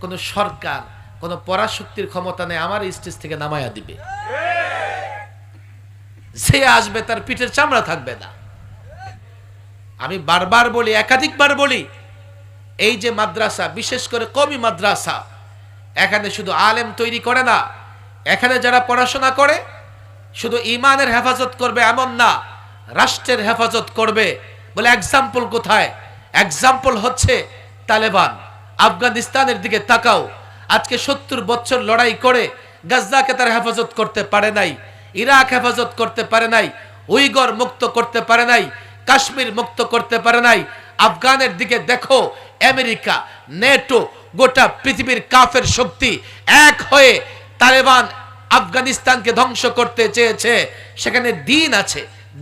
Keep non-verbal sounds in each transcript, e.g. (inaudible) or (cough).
কোনো সরকার, কোনো পরাশক্তির ক্ষমতা নেই, আমার স্টেজ থেকে নামায়া দিবে। যে আসবে, তার পিঠের চামড়া থাকবে না। আমি বারবার বলি, একাধিকবার বলি, এই যে মাদ্রাসা, বিশেষ করে কমি মাদ্রাসা, এখানে শুধু আলেম তৈরি করে না, এখানে যারা পড়াশোনা করে, শুধু ইমানের হেফাজত করবে এমন না, রাষ্ট্রের হেফাজত করবে। বলে এক্সাম্পল কোথায়? এক্সাম্পল হচ্ছে তালেবান। আফগানিস্তানের দিকে তাকাও। আজকে সত্তর বছর লড়াই করে গাজদাকে তারা হেফাজত করতে পারে নাই, ইরাক হেফাজত করতে পারে নাই, উইগর মুক্ত করতে পারে নাই, কাশ্মীর মুক্ত করতে পারে নাই। আফগানের দিকে দেখো, আমেরিকা, নেটো, গোটা পৃথিবীর কাফের শক্তি এক হয়ে তালেবান আফগানিস্তানকে ধ্বংস করতে চেয়েছে। সেখানে দিন আছে,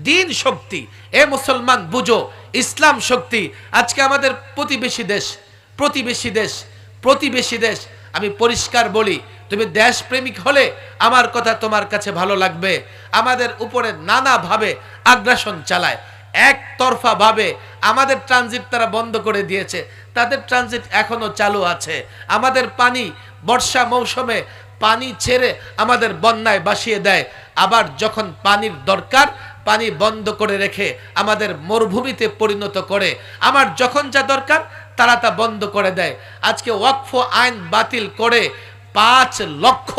দিন শক্তি। এ মুসলমান, বুঝো, ইসলাম শক্তি। আজকে আমাদের প্রতিবেশী দেশ প্রতিবেশী দেশ প্রতিবেশী দেশ, আমি পরিষ্কার বলি, তুমি দেশপ্রেমিক হলে আমার কথা তোমার কাছে ভালো লাগবে, আমাদের উপরে নানাভাবে আগ্রাসন চালায়, একতরফা ভাবে আমাদের ট্রানজিট তারা বন্ধ করে দিয়েছে, তাদের ট্রানজিট এখনও চালু আছে, আমাদের পানি বর্ষা মৌসুমে পানি ছেড়ে আমাদের বন্যায় বাসিয়ে দেয়, আবার যখন পানির দরকার, পানি বন্ধ করে রেখে আমাদের মরুভূমিতে পরিণত করে, আমার যখন যা দরকার তারা তা বন্ধ করে দেয়। আজকে ওয়াকফ আইন বাতিল করে পাঁচ লক্ষ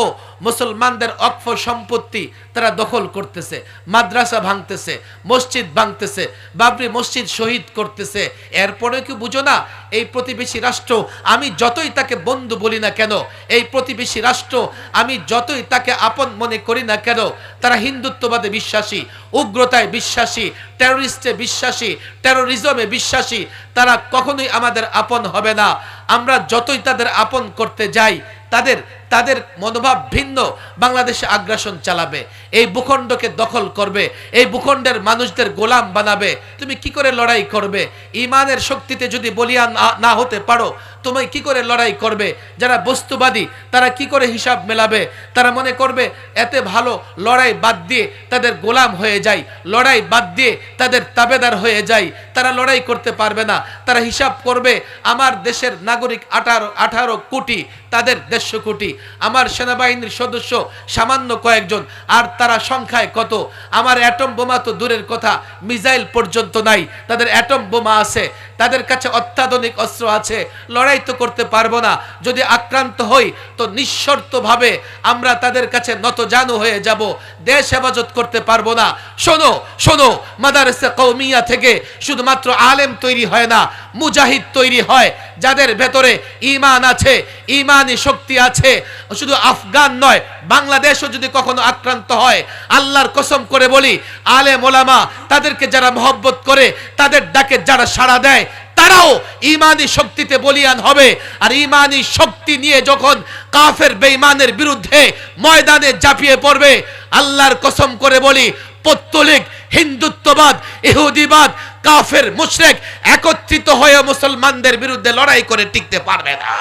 মুসলমানদের অক্ষ সম্পত্তি তারা দখল করতেছে, মাদ্রাসা ভাঙতেছে, মসজিদ ভাঙতেছে, বাবরি মসজিদ শহীদ করতেছে। এরপরে কি বুঝো না, এই প্রতিবেশী রাষ্ট্র, আমি যতই তাকে বন্ধু বলি না কেন, এই প্রতিবেশী রাষ্ট্র, আমি যতই তাকে আপন মনে করি না কেন, তারা হিন্দুত্ববাদে বিশ্বাসী, উগ্রতায় বিশ্বাসী টেরোরিস্টে বিশ্বাসী টেরোরিজমে বিশ্বাসী, তারা কখনোই আমাদের আপন হবে না। আমরা যতই তাদের আপন করতে যাই তাদের তাদের মনোভাব ভিন্ন। বাংলাদেশে আগ্রাসন চালাবে, এই ভূখণ্ডকে দখল করবে, এই ভূখণ্ডের মানুষদের গোলাম বানাবে। তুমি কি করে লড়াই করবে? ইমানের শক্তিতে যদি বলিয়ান না- না হতে পারো, তুমি কি করে লড়াই করবে? যারা বস্তুবাদী, তারা কি করে হিসাব মেলাবে? তারা মনে করবে, এতে ভালো লড়াই বাদ দিয়ে তাদের গোলাম হয়ে যায়, লড়াই বাদ দিয়ে তাদের তাবেদার হয়ে যায়। তারা লড়াই করতে পারবে না, তারা হিসাব করবে, আমার দেশের নাগরিক আঠারো আঠারো কোটি, তাদের দেড়শো কোটি। আমার সেনাবাহিনীর সদস্য সামান্য কয়েকজন, আর তারা সংখ্যায় কত? আমার অ্যাটম বোমা তো দূরের কথা, মিসাইল পর্যন্ত নাই, তাদের অ্যাটম বোমা আছে, তাদের কাছে অত্যাধুনিক অস্ত্র আছে, লড়াই তো করতে পারব না, যদি আক্রান্ত হই, তো নিঃশর্তভাবে আমরা তাদের কাছে নতজানু হয়ে যাব দেশ হেফাজত করতে পারব না। শোনো শোনো, মাদারসে কৌমিয়া থেকে শুধুমাত্র আলেম তৈরি হয় না, মুজাহিদ তৈরি হয়, যাদের ভেতরে ইমান আছে ইমানি শক্তি আছে। শুধু আফগান নয়, বাংলাদেশও যদি কখনো আক্রান্ত হয়, আল্লাহর কসম করে বলি, আলেম ওলামা তাদেরকে যারা মহব্বত করে, তাদের ডাকে যারা সাড়া দেয় তারাও ইমানি শক্তিতে বলিয়ান হবে। আর ইমানি শক্তি নিয়ে যখন কাফের বেঈমানের বিরুদ্ধে ময়দানে ঝাঁপিয়ে পড়বে, আল্লাহর কসম করে বলি, পত্তলিক, হিন্দুত্ববাদ, ইহুদিবাদ, কাফের, মুশরেক একত্রিত হয়ে মুসলমানদের বিরুদ্ধে লড়াই করে টিকতে পারবে না।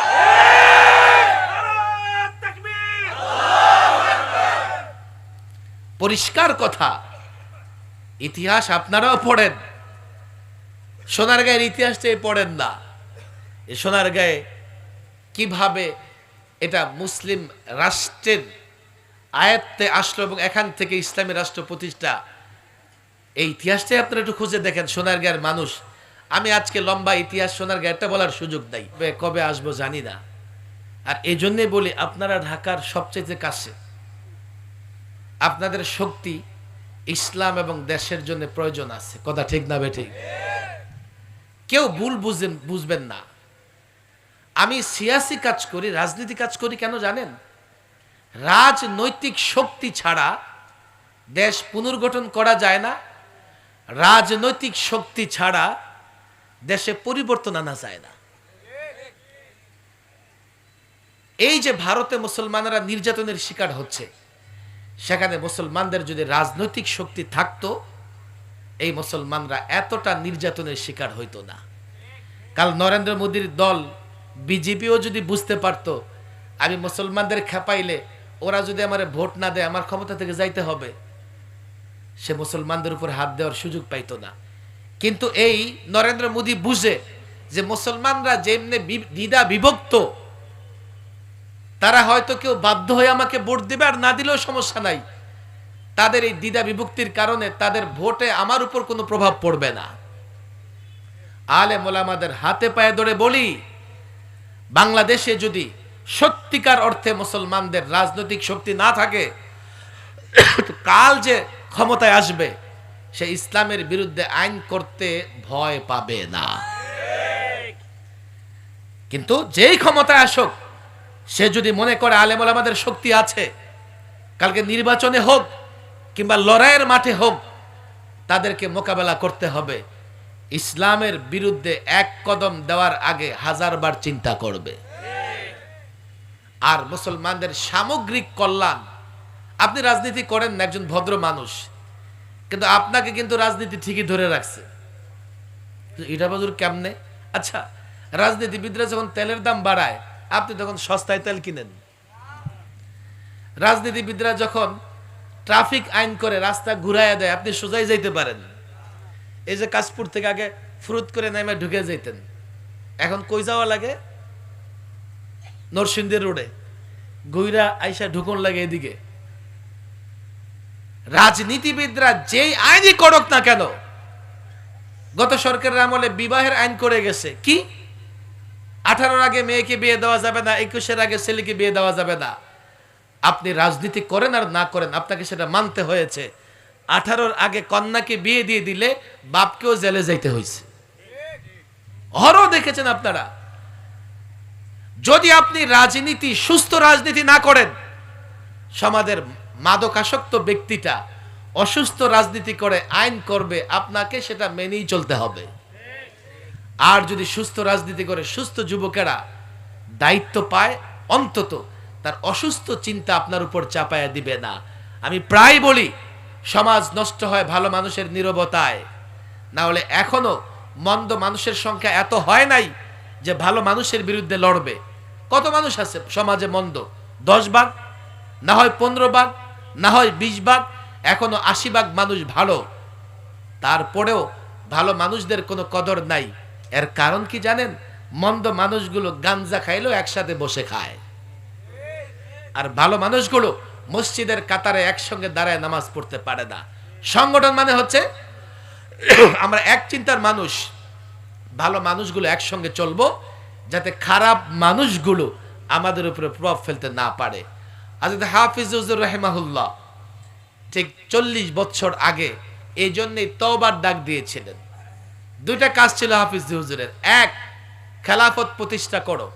পরিষ্কার কথা, ইতিহাস আপনারাও পড়েন। সোনার গায়ের ইতিহাসটাই পড়েন না। এ সোনার গায়ে কীভাবে এটা মুসলিম রাষ্ট্রের আয়ত্তে আসলো এবং এখান থেকে ইসলামী রাষ্ট্র প্রতিষ্ঠা? এই ইতিহাসটাই আপনারা একটু খুঁজে দেখেন, সোনার গায়ের মানুষ। আমি আজকে লম্বা ইতিহাস, সোনার গায়েরটা বলার সুযোগ নাই। কবে আসব জানি না। আর এই জন্যে বলি, আপনারা ঢাকার সবচেয়ে কাছে। আপনাদের শক্তি ইসলাম এবং দেশের জন্য প্রয়োজন আছে। কথা ঠিক না বে, ঠিক? কেউ ভুল বুঝেন, বুঝবেন না। আমি সিয়াসি কাজ করি, রাজনীতি কাজ করি কেন জানেন? রাজনৈতিক শক্তি ছাড়া দেশ পুনর্গঠন করা যায় না, রাজনৈতিক শক্তি ছাড়া দেশে পরিবর্তন আনা যায় না। এই যে ভারতে মুসলমানেরা নির্যাতনের শিকার হচ্ছে, সেখানে মুসলমানদের যদি রাজনৈতিক শক্তি থাকতো এই মুসলমানরা এতটা নির্যাতনের শিকার হইতো না। কাল নরেন্দ্র মোদীর দল বিজেপিও যদি বুঝতে পারতো, আমি মুসলমানদের খেপাইলে ওরা যদি আমার ভোট না দেয়, আমার ক্ষমতা থেকে যাইতে হবে। সে মুসলমানদের উপর হাত দেওয়ার সুযোগ পাইতো না। কিন্তু এই নরেন্দ্র মোদী বুঝে যে মুসলমানরা যেমনি দ্বিধা বিভক্ত, তারা হয়তো কেউ বাধ্য হয়ে আমাকে ভোট দেবে আর না দিলেও সমস্যা নাই। তাদের এই দ্বিধা বিভক্তির কারণে তাদের ভোটে আমার উপর কোনো প্রভাব পড়বে না। আলে মোলামাদের হাতে পায়ে ধরে বলি, বাংলাদেশে যদি সত্যিকার অর্থে মুসলমানদের রাজনৈতিক শক্তি না থাকে, কাল যে ক্ষমতায় আসবে, সে ইসলামের বিরুদ্ধে আইন করতে ভয় পাবে না। কিন্তু যেই ক্ষমতায় আসুক, সে যদি মনে করে আলেমল আমাদের শক্তি আছে, কালকে নির্বাচনে হোক কিংবা লড়াইয়ের মাঠে হোক, তাদেরকে মোকাবেলা করতে হবে। ইসলামের বিরুদ্ধে এক কদম দেওয়ার আগে হাজারবার চিন্তা করবে। আর মুসলমানদের সামগ্রিক কল্যাণ, আপনি রাজনীতি করেন না, একজন ভদ্র মানুষ, কিন্তু আপনাকে কিন্তু রাজনীতি ঠিকই ধরে রাখছে। এটা বাজুর কেমনে? আচ্ছা রাজনীতিবিদরা যখন তেলের দাম বাড়ায়, আপনি তখন সস্তায় তেল কিনেন। রাজনীতিবিদরা যখন ট্রাফিক আইন করে রাস্তা ঘুরাইয়া দেয়, আপনি সোজাই যাইতে পারেন। এই যে কাশপুর থেকে আগে ফুরুত করে নেমে ঢুকে যেতেন এখন কই যাওয়া লাগে? নরসিংদী রোডে। গইরা আইসা ঢুকন লাগে এদিকে। রাজনীতিবিদরা যেই আইনই করক না কেন, গত সরকারের আমলে বিবাহের আইন করে গেছে। কি? আঠারোর আগে মেয়েকে বিয়ে দেওয়া যাবে না, একুশের আগে ছেলেকে বিয়ে দেওয়া যাবে না। আপনি রাজনীতি করেন আর না করেন, আপনাকে সেটা মানতে হয়েছে। আঠারোর আগে কন্যাকে বিয়ে দিয়ে দিলে বাপকেও জেলে যাইতে হয়েছে অহরও দেখেছেন আপনারা। যদি আপনি রাজনীতি, সুস্থ রাজনীতি না করেন, সমাজের মাদকাসক্ত ব্যক্তিটা অসুস্থ রাজনীতি করে আইন করবে, আপনাকে সেটা মেনেই চলতে হবে। আর যদি সুস্থ রাজনীতি করে, সুস্থ যুবকেরা দায়িত্ব পায় অন্তত তার অসুস্থ চিন্তা আপনার উপর চাপায়া দিবে না। আমি প্রায় বলি, সমাজ নষ্ট হয় ভালো মানুষের নীরবতায়। না হলে এখনও মন্দ মানুষের সংখ্যা এত হয় নাই যে ভালো মানুষের বিরুদ্ধে লড়বে। কত মানুষ আছে সমাজে মন্দ? দশ ভাগ? না হয় পনেরো ভাগ? না হয় বিশ ভাগ? এখনও আশি ভাগ মানুষ ভালো। তারপরেও ভালো মানুষদের কোনো কদর নাই। এর কারণ কি জানেন? মন্দ মানুষগুলো গাঞ্জা খাইলেও একসাথে বসে খায়। আর ভালো মানুষগুলো মসজিদের কাতারে একসঙ্গে দাঁড়ায় নামাজ পড়তে পারে না। সংগঠন মানে হচ্ছে (clears throat) আমরা এক চিন্তার মানুষ, ভালো মানুষগুলো একসঙ্গে চলবো যাতে খারাপ মানুষগুলো আমাদের উপরে প্রভাব ফেলতে না পারে। আজ হাফিজুর রহমাহুল্লাহ ঠিক চল্লিশ বছর আগে এই জন্যই তওবার ডাক দিয়েছিলেন। দুইটা কাজ ছিল হাফিজ হুজুরের এক, খেলাফত প্রতিষ্ঠা করো।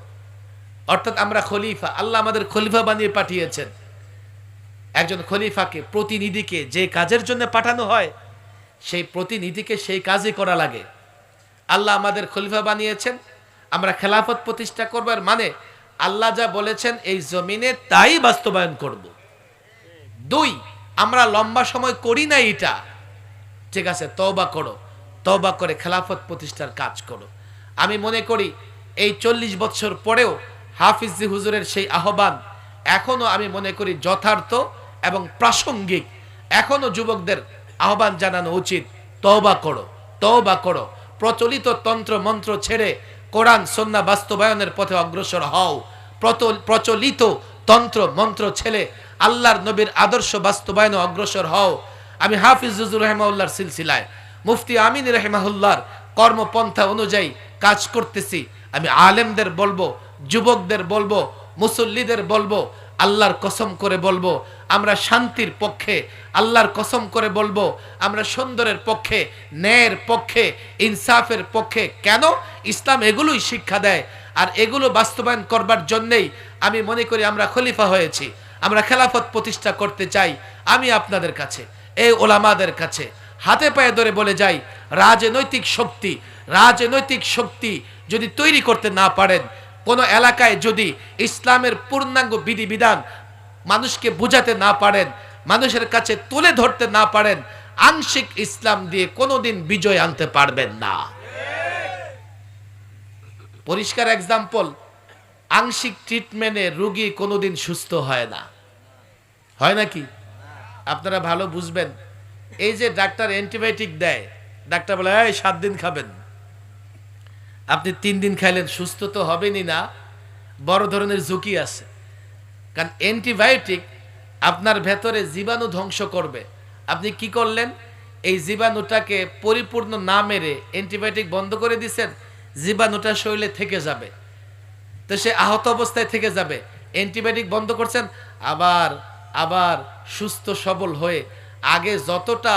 অর্থাৎ আমরা খলিফা, আল্লাহ আমাদের খলিফা বানিয়ে পাঠিয়েছেন। একজন খলিফাকে, প্রতিনিধিকে যে কাজের জন্য পাঠানো হয়, সেই প্রতিনিধিকে সেই কাজই করা লাগে। আল্লাহ আমাদের খলিফা বানিয়েছেন, আমরা খেলাফত প্রতিষ্ঠা করবার মানে আল্লাহ যা বলেছেন এই জমিনে তাই বাস্তবায়ন করব। দুই, আমরা লম্বা সময় করি না এটা। ঠিক আছে, তওবা করো, তওবা করে খেলাফত প্রতিষ্ঠার কাজ করো। আমি মনে করি এই চল্লিশ বছর পরেও হাফিজি হুজুরের সেই আহ্বান এখনও আমি মনে করি যথার্থ এবং প্রাসঙ্গিক। এখনও যুবকদের আহ্বান জানানো উচিত, তওবা করো তওবা করো। প্রচলিত তন্ত্র মন্ত্র ছেড়ে কোরআন, সন্না বাস্তবায়নের পথে অগ্রসর হও। প্রচলিত তন্ত্র মন্ত্র ছেলে আল্লাহর নবীর আদর্শ বাস্তবায়নে অগ্রসর হও। আমি হাফিজ জুজুর রহমাউল্লাহর সিলসিলায় মুফতি আমিন রহমাহুল্লাহর কর্মপন্থা অনুযায়ী কাজ করতেছি। আমি আলেমদের বলব যুবকদের বলব, মুসল্লিদের বলব, আল্লাহর কসম করে বলব, আমরা শান্তির পক্ষে, আল্লাহর কসম করে বলব, আমরা সুন্দরের পক্ষে, ন্যায়ের পক্ষে, ইনসাফের পক্ষে। কেন? ইসলাম এগুলোই শিক্ষা দেয়। আর এগুলো বাস্তবায়ন করবার জন্যেই আমি মনে করি আমরা খলিফা হয়েছি। আমরা খেলাফত প্রতিষ্ঠা করতে চাই আমি আপনাদের কাছে এই ওলামাদের কাছে। হাতে পায়ে ধরে বলে যাই, রাজনৈতিক শক্তি রাজনৈতিক শক্তি যদি তৈরি করতে না পারেন কোনো এলাকায় যদি ইসলামের পূর্ণাঙ্গ বিধিবিধান মানুষকে বুঝাতে না পারেন, মানুষের কাছে তুলে ধরতে না পারেন, আংশিক ইসলাম দিয়ে কোনোদিন বিজয় আনতে পারবেন না। পরিষ্কার এক্সাম্পল আংশিক ট্রিটমেন্টে রুগী কোনোদিন সুস্থ হয় না। হয় নাকি? আপনারা ভালো বুঝবেন। এই যে ডাক্তার অ্যান্টিবায়োটিক দেয়, ডাক্তার বলে সাত দিন খাবেন। আপনি তিন দিন খাইলেন, সুস্থ তো হবেনই না। বড় ধরনের ঝুঁকি আছে। কারণ অ্যান্টিবায়োটিক আপনার ভেতরে জীবাণু ধ্বংস করবে। আপনি কি করলেন? এই জীবাণুটাকে পরিপূর্ণ না মেরে অ্যান্টিবায়োটিক বন্ধ করে দিচ্ছেন জীবাণুটা শরীরে থেকে যাবে। তো সে আহত অবস্থায় থেকে যাবে। অ্যান্টিবায়োটিক বন্ধ করছেন, আবার আবার সুস্থ, সবল হয়ে আগে যতটা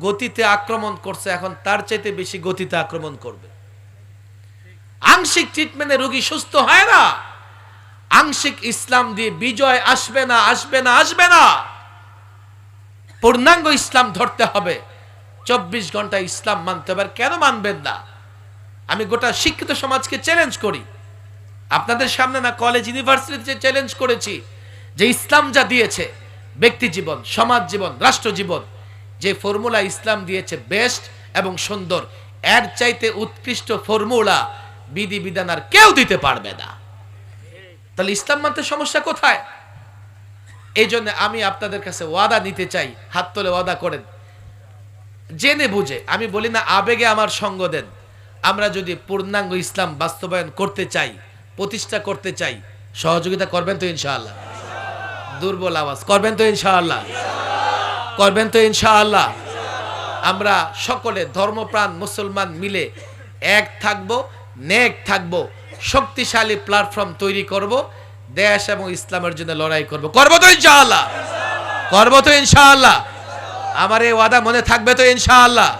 গতিতে আক্রমণ করছে, এখন তার চাইতে বেশি গতিতে আক্রমণ করবে। আংশিক ট্রিটমেন্টে রোগী সুস্থ হয় না। আংশিক ইসলাম দিয়ে বিজয় আসবে না আসবে না আসবে না। পূর্ণাঙ্গ ইসলাম ধরতে হবে। চব্বিশ ঘণ্টা ইসলাম মানতে হবে। কেন মানবেন না? আমি গোটা শিক্ষিত সমাজকে চ্যালেঞ্জ করি। আপনাদের সামনে না কলেজ ইউনিভার্সিটিতে চ্যালেঞ্জ করেছি, যে ইসলাম যা দিয়েছে, ব্যক্তি জীবন, সমাজ জীবন, রাষ্ট্র জীবন, যে ফর্মুলা ইসলাম দিয়েছে বেস্ট এবং সুন্দর, এর চাইতে উৎকৃষ্ট ফর্মুলা বিধি বিধান আর কেউ দিতে পারবে না। তাহলে ইসলাম মানতে সমস্যা কোথায়? এই জন্য আমি আপনাদের কাছে ওয়াদা নিতে চাই, হাত তোলে ওয়াদা করেন। জেনে বুঝে, আমি বলি না, আবেগে আমার সঙ্গ দেন। আমরা যদি পূর্ণাঙ্গ ইসলাম বাস্তবায়ন করতে চাই, প্রতিষ্ঠা করতে চাই, সহযোগিতা করবেন তো ইনশাআল্লাহ। দুর্বল আওয়াজ, করবেন তো ইনশাআল্লাহ। করবেন তো ইনশাআল্লাহ। আমরা সকলে ধর্মপ্রাণ মুসলমান মিলে এক থাকব নেক থাকব, শক্তিশালী প্ল্যাটফর্ম তৈরি করব, দেশ এবং ইসলামের জন্য লড়াই করব। করব তো ইনশাআল্লাহ। করব তো ইনশাআল্লাহ। আমার এই ওয়াদা মনে থাকবে তো ইনশাআল্লাহ।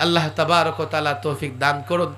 আল্লাহ তাবারক তাআলা তৌফিক দান করুন।